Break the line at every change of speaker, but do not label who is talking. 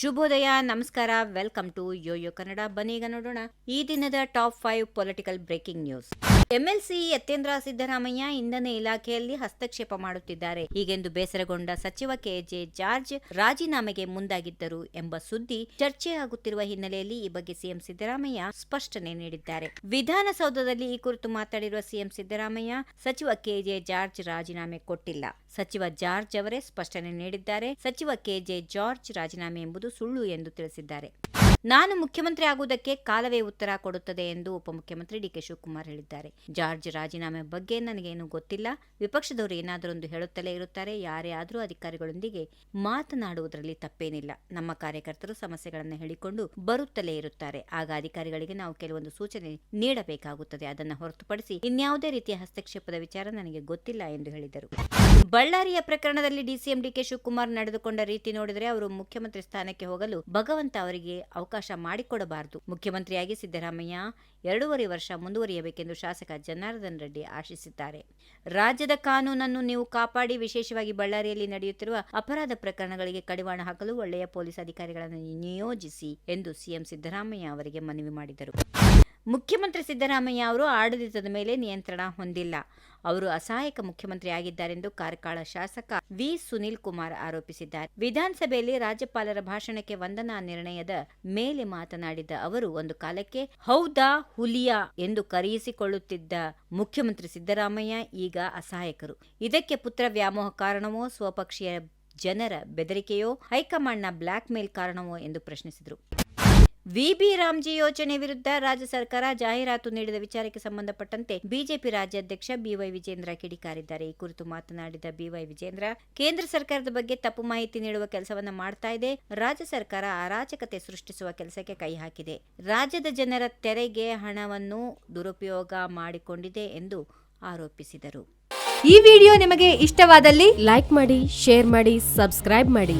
ಶುಭೋದಯ, ನಮಸ್ಕಾರ welcome to yoyo Kannada ಬನ್ನೀಗ ನೋಡೋಣ ಈ ದಿನದ top five political breaking news MLC Yathindra Siddaramaiah ಇಂಧನ ಇಲಾಖೆಯಲ್ಲಿ ಹಸ್ತಕ್ಷೇಪ ಮಾಡುತ್ತಿದ್ದಾರೆ. ಹೀಗೆಂದು ಬೇಸರಗೊಂಡ ಸಚಿವ ಕೆಜೆ ಜಾರ್ಜ್ ರಾಜೀನಾಮೆಗೆ ಮುಂದಾಗಿದ್ದರು ಎಂಬ ಸುದ್ದಿ ಚರ್ಚೆಯಾಗುತ್ತಿರುವ ಹಿನ್ನೆಲೆಯಲ್ಲಿ ಈ ಬಗ್ಗೆ ಸಿಎಂ ಸಿದ್ದರಾಮಯ್ಯ ಸ್ಪಷ್ಟನೆ ನೀಡಿದ್ದಾರೆ. ವಿಧಾನಸೌಧದಲ್ಲಿ ಈ ಕುರಿತು ಮಾತಾಡಿರುವ ಸಿಎಂ ಸಿದ್ದರಾಮಯ್ಯ, ಸಚಿವ ಕೆಜೆ ಜಾರ್ಜ್ ರಾಜೀನಾಮೆ ಕೊಟ್ಟಿಲ್ಲ. ಸಚಿವ ಜಾರ್ಜ್ ಅವರೇ ಸ್ಪಷ್ಟನೆ ನೀಡಿದ್ದಾರೆ. ಸಚಿವ ಕೆಜೆ ಜಾರ್ಜ್ ರಾಜೀನಾಮೆ ಎಂಬುದು ಸುಳ್ಳು ಎಂದು ತಿಳಿಸಿದ್ದಾರೆ. ನಾನು ಮುಖ್ಯಮಂತ್ರಿ ಆಗುವುದಕ್ಕೆ ಕಾಲವೇ ಉತ್ತರ ಕೊಡುತ್ತದೆ ಎಂದು ಉಪಮುಖ್ಯಮಂತ್ರಿ ಡಿಕೆ ಶಿವಕುಮಾರ್ ಹೇಳಿದ್ದಾರೆ. ಜಾರ್ಜ್ ರಾಜೀನಾಮೆ ಬಗ್ಗೆ ನನಗೇನು ಗೊತ್ತಿಲ್ಲ. ವಿಪಕ್ಷದವರು ಏನಾದರೊಂದು ಹೇಳುತ್ತಲೇ ಇರುತ್ತಾರೆ. ಯಾರೇ ಆದರೂ ಅಧಿಕಾರಿಗಳೊಂದಿಗೆ ಮಾತನಾಡುವುದರಲ್ಲಿ ತಪ್ಪೇನಿಲ್ಲ. ನಮ್ಮ ಕಾರ್ಯಕರ್ತರು ಸಮಸ್ಯೆಗಳನ್ನು ಹೇಳಿಕೊಂಡು ಬರುತ್ತಲೇ ಇರುತ್ತಾರೆ. ಆಗ ಅಧಿಕಾರಿಗಳಿಗೆ ನಾವು ಕೆಲವೊಂದು ಸೂಚನೆ ನೀಡಬೇಕಾಗುತ್ತದೆ. ಅದನ್ನು ಹೊರತುಪಡಿಸಿ ಇನ್ಯಾವುದೇ ರೀತಿಯ ಹಸ್ತಕ್ಷೇಪದ ವಿಚಾರ ನನಗೆ ಗೊತ್ತಿಲ್ಲ ಎಂದು ಹೇಳಿದರು. ಬಳ್ಳಾರಿಯ ಪ್ರಕರಣದಲ್ಲಿ ಡಿಸಿಎಂ ಡಿಕೆ ಶಿವಕುಮಾರ್ ನಡೆದುಕೊಂಡ ರೀತಿ ನೋಡಿದರೆ ಅವರು ಮುಖ್ಯಮಂತ್ರಿ ಸ್ಥಾನಕ್ಕೆ ಹೋಗಲು ಭಗವಂತ ಅವರಿಗೆ ಮಾಡಿಕೊಡಬಾರದು. ಮುಖ್ಯಮಂತ್ರಿಯಾಗಿ ಸಿದ್ದರಾಮಯ್ಯ ಎರಡೂವರೆ ವರ್ಷ ಮುಂದುವರಿಯಬೇಕೆಂದು ಶಾಸಕ ಜನಾರ್ದನ್ ರೆಡ್ಡಿ ಆಶಿಸಿದ್ದಾರೆ. ರಾಜ್ಯದ ಕಾನೂನನ್ನು ನೀವು ಕಾಪಾಡಿ ವಿಶೇಷವಾಗಿ ಬಳ್ಳಾರಿಯಲ್ಲಿ ನಡೆಯುತ್ತಿರುವ ಅಪರಾಧ ಪ್ರಕರಣಗಳಿಗೆ ಕಡಿವಾಣ ಹಾಕಲು ಒಳ್ಳೆಯ ಪೊಲೀಸ್ ಅಧಿಕಾರಿಗಳನ್ನು ನಿಯೋಜಿಸಿ ಎಂದು ಸಿಎಂ ಸಿದ್ದರಾಮಯ್ಯ ಅವರಿಗೆ ಮನವಿ ಮಾಡಿದರು. ಮುಖ್ಯಮಂತ್ರಿ ಸಿದ್ದರಾಮಯ್ಯ ಅವರು ಆಡಳಿತದ ಮೇಲೆ ನಿಯಂತ್ರಣ ಹೊಂದಿಲ್ಲ. ಅವರು ಅಸಹಾಯಕ ಮುಖ್ಯಮಂತ್ರಿ ಆಗಿದ್ದಾರೆಂದು ಕಾರ್ಕಳ ಶಾಸಕ ವಿ. ಸುನೀಲ್ ಕುಮಾರ್ ಆರೋಪಿಸಿದ್ದಾರೆ. ವಿಧಾನಸಭೆಯಲ್ಲಿ ರಾಜ್ಯಪಾಲರ ಭಾಷಣಕ್ಕೆ ವಂದನಾ ನಿರ್ಣಯದ ಮೇಲೆ ಮಾತನಾಡಿದ ಅವರು, ಒಂದು ಕಾಲಕ್ಕೆ ಹೌದಾ ಹುಲಿಯಾ ಎಂದು ಕರೆಯಿಸಿಕೊಳ್ಳುತ್ತಿದ್ದ ಮುಖ್ಯಮಂತ್ರಿ ಸಿದ್ದರಾಮಯ್ಯ ಈಗ ಅಸಹಾಯಕರು. ಇದಕ್ಕೆ ಪುತ್ರ ವ್ಯಾಮೋಹ ಕಾರಣವೋ, ಸ್ವಪಕ್ಷೀಯ ಜನರ ಬೆದರಿಕೆಯೋ, ಹೈಕಮಾಂಡ್ನ ಬ್ಲಾಕ್ ಮೇಲ್ ಕಾರಣವೋ ಎಂದು ಪ್ರಶ್ನಿಸಿದರು. ವಿಬಿ ರಾಮ್ಜಿ ಯೋಜನೆ ವಿರುದ್ಧ ರಾಜ್ಯ ಸರ್ಕಾರ ಜಾಹೀರಾತು ನೀಡಿದ ವಿಚಾರಕ್ಕೆ ಸಂಬಂಧಪಟ್ಟಂತೆ ಬಿಜೆಪಿ ರಾಜ್ಯಾಧ್ಯಕ್ಷ ಬಿವೈ ವಿಜೇಂದ್ರ ಕಿಡಿಕಾರಿದ್ದಾರೆ. ಈ ಕುರಿತು ಮಾತನಾಡಿದ ಬಿವೈ ವಿಜೇಂದ್ರ, ಕೇಂದ್ರ ಸರ್ಕಾರದ ಬಗ್ಗೆ ತಪ್ಪು ಮಾಹಿತಿ ನೀಡುವ ಕೆಲಸವನ್ನ ಮಾಡ್ತಾ ಇದೆ. ರಾಜ್ಯ ಸರ್ಕಾರ ಅರಾಜಕತೆ ಸೃಷ್ಟಿಸುವ ಕೆಲಸಕ್ಕೆ ಕೈ ಹಾಕಿದೆ. ರಾಜ್ಯದ ಜನರ ತೆರೆಗೆ ಹಣವನ್ನು ದುರುಪಯೋಗ ಮಾಡಿಕೊಂಡಿದೆ ಎಂದು ಆರೋಪಿಸಿದರು.
ಈ ವಿಡಿಯೋ ನಿಮಗೆ ಇಷ್ಟವಾದಲ್ಲಿ ಲೈಕ್ ಮಾಡಿ, ಶೇರ್ ಮಾಡಿ, ಸಬ್ಸ್ಕ್ರೈಬ್ ಮಾಡಿ.